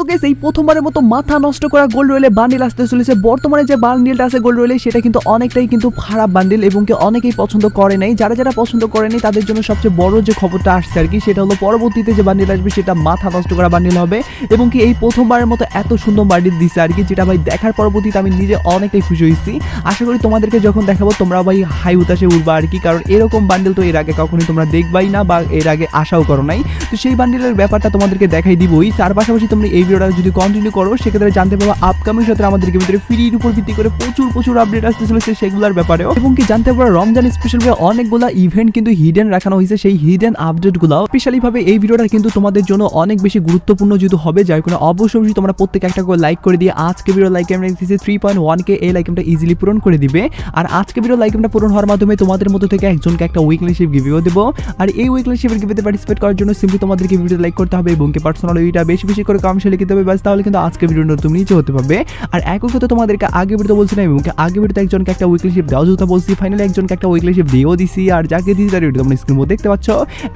So guess এই প্রথমবারের মতো মাথা নষ্ট করা গোল্ড রয়েলে বান্ডিল আসতে চলেছে। বর্তমানে যে বান্ডিলটা আছে গোল্ড রয়েলে সেটা কিন্তু অনেকটাই কিন্তু খারাপ বান্ডিল এবং কি অনেকেই পছন্দ করে নাই। যারা যারা পছন্দ করেনি তাদের জন্য সবচেয়ে বড় যে খবরটা আসছে আর কি, সেটা হলো পরবর্তীতে যে বান্ডিল আসবে, সেটা মাথা নষ্ট করা বান্ডিল হবে এবং কি এই প্রথমবারের মতো এত সুন্দর বান্ডিল দিছে আর কি, যেটা ভাই দেখার পরবর্তীতে আমি নিজে অনেকটাই খুশি হয়েছি। আশা করি তোমাদেরকে যখন দেখাবো তোমরা ভাই হাই উতাসে উঠবা আর কি, কারণ এরকম বান্ডিল তো এর আগে কখনোই তোমরা দেখবাই না বা এর আগে আশাও করো নাই। তো সেই বান্ডিলের ব্যাপারটা তোমাদেরকে দেখাই দিবই। তার পাশাপাশি তোমরা এই ভিডিওটা যদি কন্টিনিউ করো, সেক্ষেত্রে জানতে পারব আপকামিং সাথে আমাদেরকে ভিতরে ফ্রির উপর ভিত্তি করে প্রচুর প্রচুর আপডেট আসতে চলেছে সেগুলোর ব্যাপারেও এবং কি জানতে পারো, রমজান স্পেশাল ভাবে অনেকগুলো ইভেন্ট কিন্তু হিডেন রাখানো হয়েছে। সেই হিডেন আপডেটগুলো স্পেশালি ভাবে এই ভিডিওটা কিন্তু তোমাদের জন্য অনেক বেশি গুরুত্বপূর্ণ যেহেতু হবে। যার কারণে অবশ্যই অবশ্যই তোমরা প্রত্যেক একটা করে লাইক করে দিয়ে আজকে ভিডিও লাইক আমরা দিচ্ছি থ্রি পয়েন্ট ওয়ান কে এই লাইকটা ইজিলি পূরণ করে দিবে। আর আজকে ভিডিও লাইকটা পূরণ হওয়ার মাধ্যমে তোমাদের মধ্যে থেকে একজনকে একটা উইকলি শিপ গিভিও দেবো। আর এই উইকলি শিপের গিভিতে পার্টিসিপেট করার জন্য সিম্পলি তোমাদেরকে ভিডিও লাইক করতে হবে এবং কি পার্সোনাল ওইটা বেশি বেশি করে কমেন্টে লিখতে হবে বাস তাহলে কিন্তু আজকে ভিডিওটা তুমি নিচে হতে পারবে। আর একই কথা তোমাদেরকে আগে ভিডিও বলছিলাম এবং আগে ভিডিওতে একজনকে একটা উইকলি শিপ দেওয়া যেটা বলছি ফাইনালি একজনকে একটা উইকলি শিপ দিয়েও দিছি, আর যাকে দিয়েছি তার ভিডিও তোমরা স্ক্রিন দেখতে পাচ্ছ।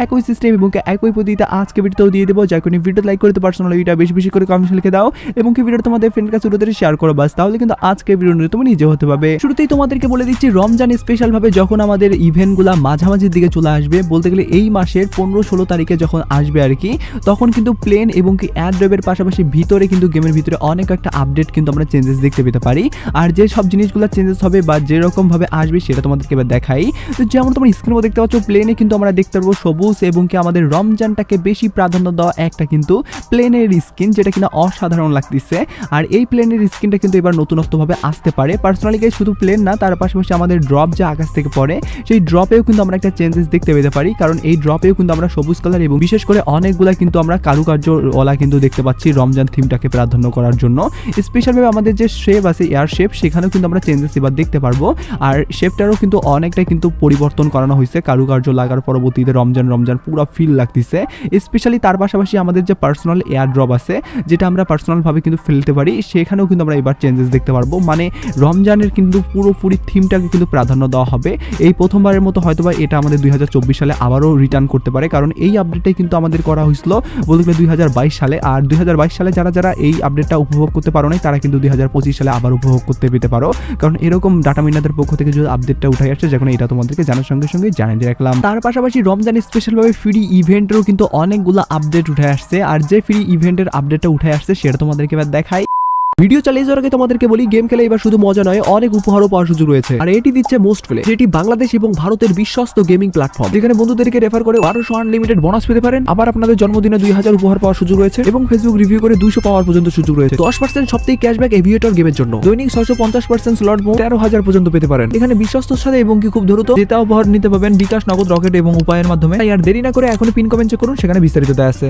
একই সিস্টেম এবং একই পদ্ধতিতে আজকে ভিডিওতেও দিয়ে দেবো, যার কারণে ভিডিও লাইক করতে পার্সোনাল ওইটা বেশি বেশি করে কমেন্টে লিখে দাও। এবং কি ভিডিও তোমাদের ফ্রেন্ড কাছে উড়ে শেয়ার করো বাস তাহলে কিন্তু আজকে ভিডিও তুমি নিজে হতে পারবে। শুরুতেই তোমাদেরকে বলে দিচ্ছি, রমজান স্পেশাল ভাবে যখন আমাদের ইভেন্টগুলো মাঝামাঝির দিকে চলে আসবে, বলতে গেলে এই মাসের পনেরো ষোলো তারিখে যখন আসবে আর কি, তখন কিন্তু প্লেন এবং কি অ্যাড ড্রাইভের পাশাপাশি ভিতরে কিন্তু গেমের ভিতরে অনেক একটা আপডেট কিন্তু আমরা চেঞ্জেস দেখতে পেতে পারি। আর যে সব জিনিসগুলো চেঞ্জেস হবে বা যেরকম ভাবে আসবে সেটা তোমাদেরকে এবার দেখাই। তো যেমন তোমরা স্ক্রিনে দেখতে পাচ্ছ প্লেনে কিন্তু আমরা দেখতে পারব সবুজ এবং কি আমাদের রমজানটাকে বেশি প্রাধান্য দেওয়া একটা কিন্তু প্লেনের স্কিন যেটা কিনা অসাধারণ লাগতেছে। আর এই প্লেনের স্কিনটা কিন্তু এবার নতুনত্বভাবে আসতে পারে। পার্সোনালি শুধু প্লেন না, তার পাশাপাশি আমাদের ড্রপ যে আকাশ থেকে পড়ে, সেই ড্রপেও কিন্তু আমরা একটা চেঞ্জেস দেখতে পেতে পারি। কারণ এই ড্রপেও কিন্তু আমরা সবুজ কালার এবং বিশেষ করে অনেকগুলা কিন্তু আমরা কারুকার্যওয়ালা কিন্তু দেখতে পাচ্ছি রমজান থিমটাকে প্রাধান্য করার জন্য। স্পেশালভাবে আমাদের যে শেপ আছে এয়ার শেপ সেখানেও কিন্তু আমরা চেঞ্জেস এবার দেখতে পারব। আর শেপটারও কিন্তু অনেকটাই কিন্তু পরিবর্তন করানো হয়েছে। কারুকার্য লাগার পরবর্তীতে রমজান রমজান পুরো ফিল লাগতেছে। স্পেশালি তার পাশাপাশি আমাদের যে পার্সোনাল এয়ার ড্রপ আছে, যেটা আমরা পার্সোনালভাবে কিন্তু ফেলতে পারি, সেখানেও কিন্তু আমরা এবার চেঞ্জেস দেখতে পারব। মানে রমজানের কিন্তু পুরোপুরি থিমটাকে কিন্তু প্রাধান্য দেওয়া হবে। এই প্রথমবারের মতো হয়তোবা এটা আমাদের দুই হাজার চব্বিশ সালে আবারও রিটার্ন করতে পারে। কারণ এই আপডেটটাই কিন্তু আমাদের করা হয়েছিল বলতে গেলে দুই হাজার বাইশ সালে। আর দুই সালে যারা যারা এই আপডেটটা উপভোগ করতে পারো নাই, তারা কিন্তু দুই হাজার পঁচিশ সালে আবার উপভোগ করতে পেতে পারো। কারণ এরকম ডাটা মিনাদের পক্ষ থেকে যদি আপডেটটা উঠে আসছে, যখন এটা তোমাদেরকে জানার সঙ্গে সঙ্গে জানিয়ে দিয়ে রাখলাম। তার পাশাপাশি রমজান স্পেশালভাবে ফ্রি ইভেন্টেরও কিন্তু অনেকগুলো আপডেট উঠে আসছে। আর যে ফ্রি ইভেন্টের আপডেটটা উঠে আসছে, সেটা তোমাদেরকে এবার দেখাই। ভিডিও চালিয়ে যাওয়ার আগে তোমাদেরকে বলি গেম খেলে এবার শুধু মজা নয়, অনেক উপহারও পাওয়ার সুযোগ রয়েছে। আর এটি দিচ্ছে মোস্ট প্লে যেটি বাংলাদেশ এবং ভারতের বিশ্বস্ত গেমিং প্ল্যাটফর্ম যেখানে বন্ধুদেরকে রেফার করে বারোশো আনলিমিটেড বোনাস পেতে পারেন। আবার আপনাদের জন্মদিনে দুই হাজার উপহার পাওয়ার সুযোগ রয়েছে এবং ফেসবুক রিভিউ করে দুশো পাওয়ার পর্যন্ত সুযোগ রয়েছে। দশ পার্সেন্ট সপ্তাহে ক্যাশব্যাক এভিয়েটর গেমের জন্য। দৈনিক ছয়শো পঞ্চাশ পার্সেন্ট স্লট তেরো হাজার পর্যন্ত পেতে পারেন। এখানে বিশ্বস্তর সাথে এবং কি খুব দ্রুত জেতা উপহার নিতে পাবেন বিকাশ, নগদ, রকেট এবং উপায়ের মাধ্যমে। আর দেরি না করে এখন পিন কমেন্ট করুন, সেখানে বিস্তারিত দেওয়া আছে।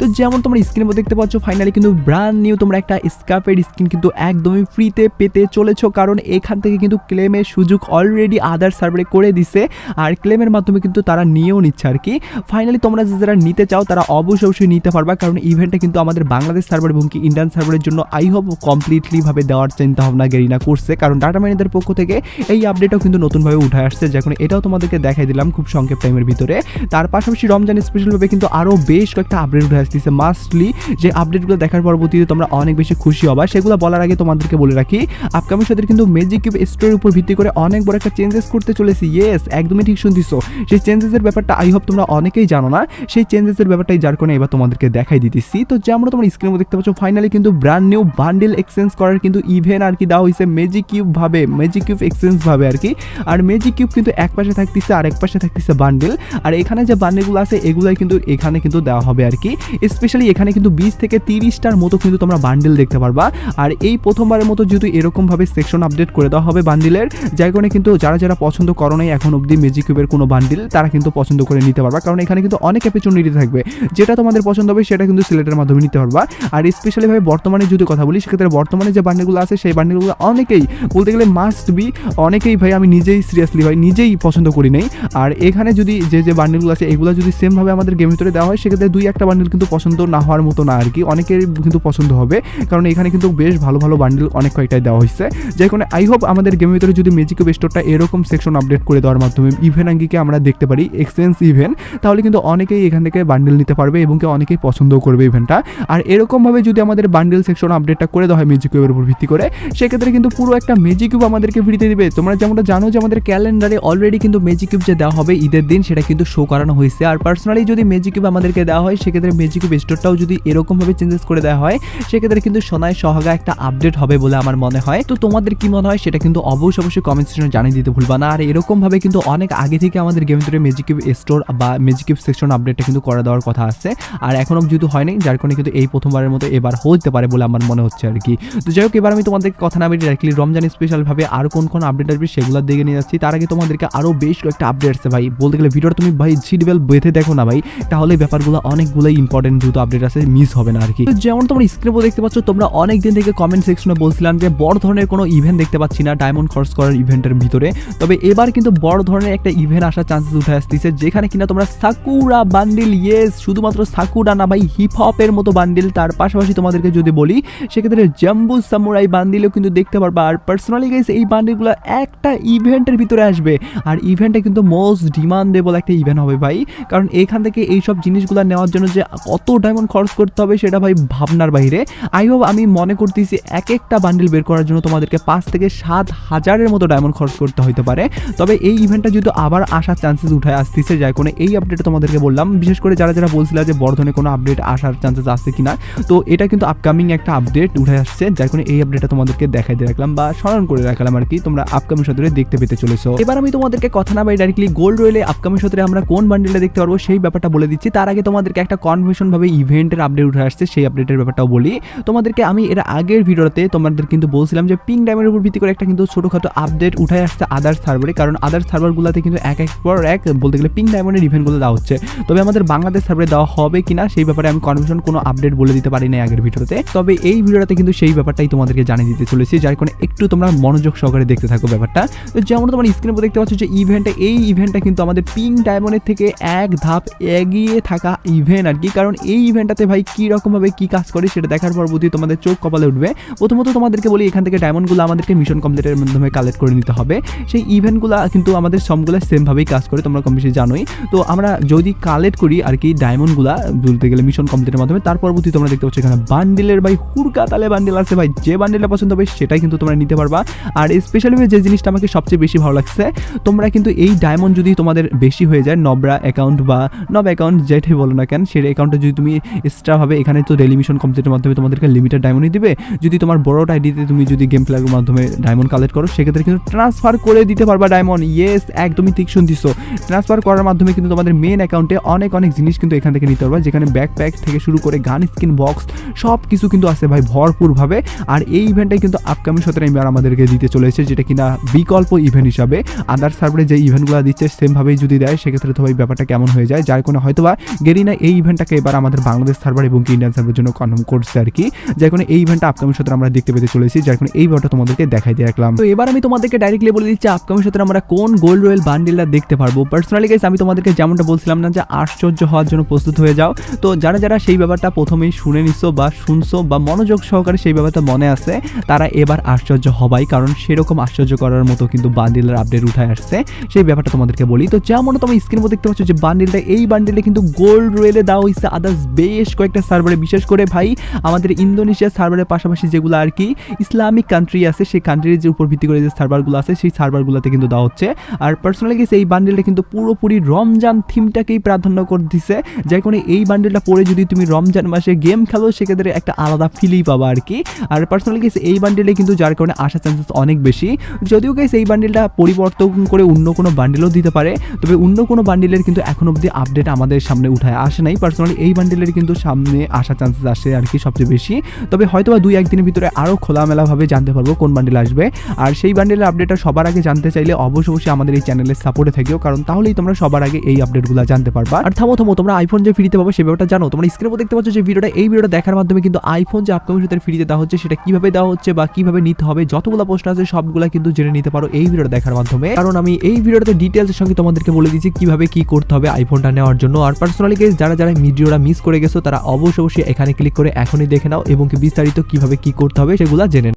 তো যেমন তোমরা স্ক্রিনের মধ্যে দেখতে পাচ্ছ ফাইনালি কিন্তু ব্র্যান্ড নিউ তোমরা একটা স্কার্পের স্কিন কিন্তু একদমই ফ্রিতে পেতে চলেছো, কারণ এখান থেকে কিন্তু ক্লেমের সুযোগ অলরেডি আদার সার্ভারে করে দিছে, আর ক্লেমের মাধ্যমে কিন্তু তারা নিয়েও নিচ্ছে আর কি। ফাইনালি তোমরা যে যারা নিতে চাও, তারা অবশ্যই অবশ্যই নিতে পারবা, কারণ ইভেন্টটা কিন্তু আমাদের বাংলাদেশ সার্ভার এবং কি ইন্ডিয়ান সার্ভারের জন্য আই হোপ কমপ্লিটলি ভাবে দেওয়ার চিন্তা ভাবনা গেরিনা করছে, কারণ ডাটা ম্যানেজার পক্ষ থেকে এই আপডেটও কিন্তু নতুনভাবে উঠে আসছে, যখন এটাও তোমাদেরকে দেখাই দিলাম খুব সংক্ষেপ টাইমের ভিতরে। তার পাশাপাশি রমজান স্পেশালভাবে কিন্তু আরও বেশ কয়েকটা আপডেট উঠে আসতেছে মাস্টলি যে আপডেটগুলো দেখার পরবর্তীতে তোমরা অনেক বেশি খুশি হবা। সেগুলো বলার আগে তোমাদেরকে বলে রাখি আপকামিং সাথে কিন্তু ম্যাজিক কিউব স্টোরের উপর ভিত্তি করে অনেক বড় একটা চেঞ্জেস করতে চলেছি। ইয়েস একদমই ঠিক শুনতেছো। সেই চেঞ্জেসের ব্যাপারটা আই হোপ তোমরা অনেকেই জানো না। সেই চেঞ্জেসের ব্যাপারটাই যার কারণে এবার তোমাদেরকে দেখাই দিতেছি। তো যেমন তোমরা স্ক্রিনে দেখতে পাচ্ছ ফাইনালি কিন্তু ব্র্যান্ড নিউ বান্ডেল এক্সচেঞ্জ করার কিন্তু ইভেন্ট আর কি দেওয়া হয়েছে ম্যাজিক কিউব ভাবে ম্যাজিক কিউব এক্সচেঞ্জ ভাবে আর কি। আর ম্যাজিক কিউব কিন্তু এক পাশে থাকতেছে আর এক পাশে থাকতেছে বান্ডেল আর এখানে যে বান্ডেলগুলো আছে, এগুলাই কিন্তু এখানে কিন্তু দেওয়া হবে আর কি। স্পেশালি এখানে কিন্তু বিশ থেকে তিরিশটার মতো কিন্তু তোমরা বান্ডেল দেখতে পারবা। আর এই প্রথমবারের মতো যেহেতু এরকমভাবে সেকশন আপডেট করে দেওয়া হবে বান্ডিলের যার কারণে কিন্তু যারা যারা পছন্দ করো নাই এখন অবধি ম্যাজিক কিউবের কোনো বান্ডিল তারা কিন্তু পছন্দ করে নিতে পারবা। কারণ এখানে কিন্তু অনেক অপরচুনিটি থাকবে। যেটা তোমাদের পছন্দ হবে সেটা কিন্তু সিলেটের মাধ্যমে নিতে পারবা। আর স্পেশালিভাবে বর্তমানে যদি কথা বলি, সেক্ষেত্রে বর্তমানে যে বান্ডিলগুলো আছে, সেই বান্ডিলগুলো অনেকেই, বলতে গেলে মাস্ট বি অনেকেই ভাই আমি নিজেই সিরিয়াসলি ভাই নিজেই পছন্দ করি নাই। আর এখানে যদি যে যে বান্ডিলগুলো আছে, এগুলো যদি সেমভাবে আমাদের গেমের ভিতরে দেওয়া হয়, সেক্ষেত্রে দুই একটা বান্ডিল বান্ডিল কিন্তু পছন্দ না হওয়ার মতো না আর কি। অনেকের কিন্তু পছন্দ হবে, কারণ এখানে কিন্তু বেশ ভালো ভালো বান্ডিল অনেক কয়েকটাই দেওয়া হয়েছে। যার কারণে আই হোপ আমাদের গেমের ভিতরে যদি ম্যাজিক কিউব স্টোরটা এরকম সেকশন আপডেট করে দেওয়ার মাধ্যমে ইভেন আঙ্গিকে আমরা দেখতে পারি এক্সচেঞ্জ ইভেন তাহলে কিন্তু অনেকেই এখান থেকে বান্ডিল নিতে পারবে এবং কি অনেকেই পছন্দও করবে ইভেন্টটা আর এরকমভাবে যদি আমাদের বান্ডিল সেকশন আপডেটটা করে দেওয়া হয় ম্যাজিক কিউবের উপর ভিত্তি করে, সেক্ষেত্রে কিন্তু পুরো একটা ম্যাজিক কিউব আমাদেরকে ফ্রিতে দিবে। তোমরা যেমনটা জানো যে আমাদের ক্যালেন্ডারে অলরেডি কিন্তু ম্যাজিক কিউব যে দেওয়া হবে ঈদের দিন, সেটা কিন্তু শো করানো হয়েছে। আর পার্সোনালি যদি ম্যাজিক কিউব আমাদেরকে দেওয়া হয়, সেক্ষেত্রে কিউব স্টোরটাও যদি এরকমভাবে চেঞ্জেস করে দেওয়া হয়, সেক্ষেত্রে কিন্তু সোনায় সহাগা একটা আপডেট হবে বলে আমার মনে হয়। তো তোমাদের কি মনে হয়? সেটা কিন্তু অবশ্যই অবশ্যই কমেন্ট সেকশনে জানিয়ে দিতে ভুলবা না। আর এরকম ভাবে কিন্তু অনেক আগে থেকে আমাদের গেম ভিতরে ম্যাজিক কিউব স্টোর বা ম্যাজিক কিউব সেকশন আপডেটটা কিন্তু করে দেওয়ার কথা আছে। আর এখনও যেহেতু হয়নি, যার কারণে কিন্তু এই প্রথমবারের মতো এবার হতে পারে বলে আমার মনে হচ্ছে আর কি। তো যাই হোক, এবার আমি তোমাদেরকে কথা না বলি ডাইরেক্টলি রমজান স্পেশাল ভাবে আর কোন কোন আপডেট আসবে সেগুলো দিকে নিয়ে যাচ্ছি। তার আগে তোমাদেরকে আরও বেশ কয়েকটা আপডেট আছে ভাই। বলতে গেলে ভিডিওটা তুমি ভাই সিডবেল বেঁধে দেখো না ভাই। তাহলে ব্যাপারগুলো অনেকগুলোই ইম্পর্টেন্ট যেহেতু আপডেট আছে মিস হবে না আর কি যেমন তোমরা স্ক্রিনে দেখতে পাচ্ছ, তোমরা অনেক দিন থেকে কমেন্ট সেকশনে বলছিলাম যে, বড় ধরনের কোনো ইভেন্ট দেখতে পাচ্ছি না ডায়মন্ড খরচ করার ইভেন্টের ভিতরে। তবে এবার কিন্তু বড় ধরনের একটা ইভেন্ট আসার চান্সেস উঠে আসতেছে, যেখানে কিনা তোমরা সাকুরা বান্ডিল ইয়েস শুধুমাত্র সাকুরা না ভাই হিপ হপের মতো বান্ডিল তার পাশাপাশি তোমাদেরকে যদি বলি, সেক্ষেত্রে জাম্বু সামুরাই বান্ডিলও কিন্তু দেখতে পারবা। আর পার্সোনালি গাইস এই বান্ডিলগুলো একটা ইভেন্টের ভিতরে আসবে। আর ইভেন্টটা কিন্তু মোস্ট ডিমান্ডেবল একটা ইভেন্ট হবে ভাই। কারণ এখান থেকে এইসব জিনিসগুলো নেওয়ার জন্য যে কত ডায়মন্ড খরচ করতে হবে সেটা ভাই ভাবনার বাইরে। আই হোপ আমি মনে করতেছি এক একটা বান্ডিল বের করার জন্য তোমাদেরকে পাঁচ থেকে সাত হাজারের মতো ডায়মন্ড খরচ করতে হইতে পারে। তবে এই ইভেন্টটা যেহেতু আবার আসার চান্সেস উঠে আসতেছে, যার কোনো এই আপডেট তোমাদেরকে বললাম। বিশেষ করে যারা যারা বলছিল যে বর্ধনে কোনো আপডেট আসার চান্সেস আছে কিনা, তো এটা কিন্তু আপকামিং একটা আপডেট উঠে আসছে, যার কোনো এই আপডেটটা তোমাদেরকে দেখাই দিয়ে রাখলাম বা স্মরণ করে রাখলাম আর কি। তোমরা আপকামিং সদরে দেখতে পেতে চলেছো। এবার আমি তোমাদেরকে কথা না বাই ডাইরেক্টলি গোল্ড রয়েলে আপকামিং সদরে আমরা কোন বান্ডিলটা দেখতে পারব সেই ব্যাপারটা বলে দিচ্ছি। তার আগে তোমাদেরকে একটা কনভেশন ভাবে ইভেন্টের আপডেট উঠে আসছে, সেই আপডেটের ব্যাপারটাও বলি। তোমাদেরকে আমি এর আগের ভিডিওতে তোমাদের কিন্তু বলছিলাম যে পিং ডায়মের উপর ভিত্তি করে একটা কিন্তু ছোটখাটো আপডেট উঠে আসছে আদার্স সার্ভারে কারণ আদার্স সার্ভারগুলোতে কিন্তু এক এক পর এক বলতে গেলে পিং ডায়মন্ডের ইভেন্টগুলো দেওয়া হচ্ছে। তবে আমাদের বাংলাদেশ সার্ভারে দেওয়া হবে কিনা সেই ব্যাপারে আমি কনফার্মেশন কোনো আপডেট বলে দিতে পারি না আগের ভিডিওতে। তবে এই ভিডিওতে কিন্তু সেই ব্যাপারটাই তোমাদেরকে জানিয়ে দিতে চলেছি, যার কারণে একটু তোমরা মনোযোগ সহকারে দেখতে থাকো ব্যাপারটা। তো যেমন তোমার স্ক্রিনে দেখতে পাচ্ছ যে ইভেন্টটা এই ইভেন্টটা কিন্তু আমাদের পিং ডায়মন্ডের থেকে এক ধাপ এগিয়ে থাকা ইভেন্ট আর কি কারণ এই ইভেন্টটাতে ভাই কী রকমভাবে কী কাজ করে সেটা দেখার পর বুদ্ধি তোমাদের চোখ কপালে উঠবে। প্রথমত তোমাদেরকে বলি, এখান থেকে ডায়মন্ডগুলো আমাদেরকে মিশন কমপ্লিটের মাধ্যমে কালেক্ট করে নিতে হবে। সেই ইভেন্টগুলো কিন্তু আমাদের সবগুলো সেমভাবেই কাজ করে, তোমরা কম বেশি জানোই। তো আমরা যদি কালেক্ট করি আর কি ডায়মন্ডগুলো বলতে গেলে মিশন কমপ্লিটের মাধ্যমে, তার পরবর্তী তোমরা দেখতে পাচ্ছ এখানে বান্ডিলের ভাই হুড়কা তালে বান্ডিল আছে ভাই। যে বান্ডিলটা পছন্দ হবে সেটাই কিন্তু তোমরা নিতে পারবা। আর স্পেশালি যে জিনিসটা আমাকে সবচেয়ে বেশি ভালো লাগছে, তোমরা কিন্তু এই ডায়মন্ড যদি তোমাদের বেশি হয়ে যায় নবরা অ্যাকাউন্ট বা নব অ্যাকাউন্ট যেটাই বলো না কেন সেই অ্যাকাউন্টে যদি তুমি এক্সট্রাভাবে এখানে তো ডেলি মিশন কমপ্লিটের মাধ্যমে তোমাদেরকে লিমিটেড ডায়মন্ডই দিবে। যদি তোমার বড় আইডিতে তুমি যদি গেম প্লেয়ারের মাধ্যমে ডায়মন্ড কালেক্ট করো, সেক্ষেত্রে কিন্তু ট্রান্সফার করে দিতে পারবা ডায়মন্ড ইয়েস একদমই ঠিক শুনতিছো। ট্রান্সফার করার মাধ্যমে কিন্তু তোমাদের মেন অ্যাকাউন্টে অনেক অনেক জিনিস কিন্তু এখান থেকে নিতে পারবা, যেখানে ব্যাকপ্যাক থেকে শুরু করে গান স্কিন বক্স সব কিছু কিন্তু আছে ভাই ভরপুরভাবে। আর এই ইভেন্টটাই কিন্তু আপকামিং সতেরো এবার আমাদেরকে দিতে চলেছে, যেটা কিনা বিকল্প ইভেন্ট হিসাবে। আদার সার্ভারে যে ইভেন্টগুলো দিচ্ছে সেমভাবেই যদি দেয়, সেক্ষেত্রে তো ভাই ব্যাপারটা কেমন হয়ে যায়? যার কোনো হয়তো বা গেরিনা এই ইভেন্টটাকে এবার আমাদের বাংলাদেশ সার্ভার এবং ইন্ডিয়ান সার্ভারের জন্য কনফার্ম করছে আর কি। যার কোনো এই ইভেন্টটা আপকামিং সতেরো আমরা দেখতে পেতে চলেছি, যার কোনো এই ব্যাপারটা তোমাদেরকে দেখাই দিয়ে রাখলাম। তো এবার আমি তোমাদেরকে ডাইরেক্টলি বলে দিচ্ছি আপকামিং সতেরো আমরা কোন গোল্ড রয়েল বান্ডিলটা দেখতে পারব। পার্সোনালি গাইস আমি তোমাদেরকে যেমনটা বলছিলাম না যে আশ্চর্য হওয়ার জন্য প্রস্তুত হয়ে যাও। তো যারা যারা সেই ব্যাপারটা প্রথমেই শুনে নিছো বা শুনছো বা মনোযোগ সহকারে সেই ব্যাপারটা মনে আছে, তারা এবার আশ্চর্য হবাই, কারণ সেরকম আশ্চর্য করার মতো কিন্তু বান্ডিলের আপডেট উঠে আসছে। সেই ব্যাপারটা তোমাদেরকে বলি। তো যেমন তুমি স্ক্রিন দেখতে পাচ্ছ যে বান্ডিলটা এই বান্ডিলটা কিন্তু গোল্ড রয়েলে দেওয়া হয়েছে আদার্স বেশ কয়েকটা সার্ভারে বিশেষ করে ভাই, আমাদের ইন্দোনেশিয়া সার্ভারের পাশাপাশি যেগুলো আর কি, ইসলামিক কান্ট্রি আছে, সেই কান্ট্রির যে উপর ভিত্তি করে যে সার্ভারগুলো আছে, সেই সার্ভারগুলোতে কিন্তু দেওয়া হচ্ছে। আর পার্সোনালি গেছে এই বান্ডেলটা কিন্তু পুরোপুরি রমজান থিমটাকেই প্রাধান্য করে দিছে। যার কারণে এই বান্ডেলটা পরে যদি তুমি রমজান মাসে গেম খেলো, সেক্ষেত্রে একটা আলাদা ফিলই পাবা আর কি। আর পার্সোনালি গেছে এই বান্ডেলে কিন্তু যার কারণে আসার চান্সেস অনেক বেশি। যদিও গেছে এই বান্ডেলটা পরিবর্তন করে অন্য কোনো বান্ডেলও দিতে পারে, তবে অন্য কোনো বান্ডেলের কিন্তু এখন অবধি আপডেট আমাদের সামনে উঠায় আসে নাই পার্সোনালি এই বান্ডেলের কিন্তু সামনে আসার চান্সেস আসে আর কি সবচেয়ে বেশি। তবে হয়তো বা দুই একদিনের ভিতরে আরও খোলামেলাভাবে জানতে পারব কোন বান্ডেল আসবে। আর সেই বান্ডেলের আপডেটটা সবার আগে জানতে চাইলে অবশ্যই অবশ্যই আমাদের এই চ্যানেলের সাপোর্টে থাকিও, কারণ তাহলেই তোমরা সবার আগে এই আপডেটগুলো জানতে পারবা। আর থামো থামো, তোমরা আইফোন যে ফ্রিতে পাবো সেই ব্যাপারটা জানো। তোমরা স্ক্রিনে দেখতে পাচ্ছ যে ভিডিওটা এই ভিডিওটা দেখার মাধ্যমে কিন্তু আইফোন যে আপকামিং সাথে ফ্রিতে দেওয়া হচ্ছে, সেটা কীভাবে দেওয়া হচ্ছে বা কীভাবে নিতে হবে, যতগুলো প্রশ্ন আছে সবগুলো কিন্তু জেনে নিতে পারো এই ভিডিওটা দেখার মাধ্যমে। কারণ আমি এই ভিডিওটাতে ডিটেলসের সঙ্গে তোমাদেরকে বলে দিচ্ছি কীভাবে কি করতে হবে আইফোনটা নেওয়ার জন্য। আর পার্সোনালি যারা যারা ভিডিওটা মিস করে গেছো, তারা অবশ্যই অবশ্যই এখানে ক্লিক করে এখনই দেখে নাও এবং বিস্তারিত কীভাবে কি করতে হবে সেগুলো জেনে।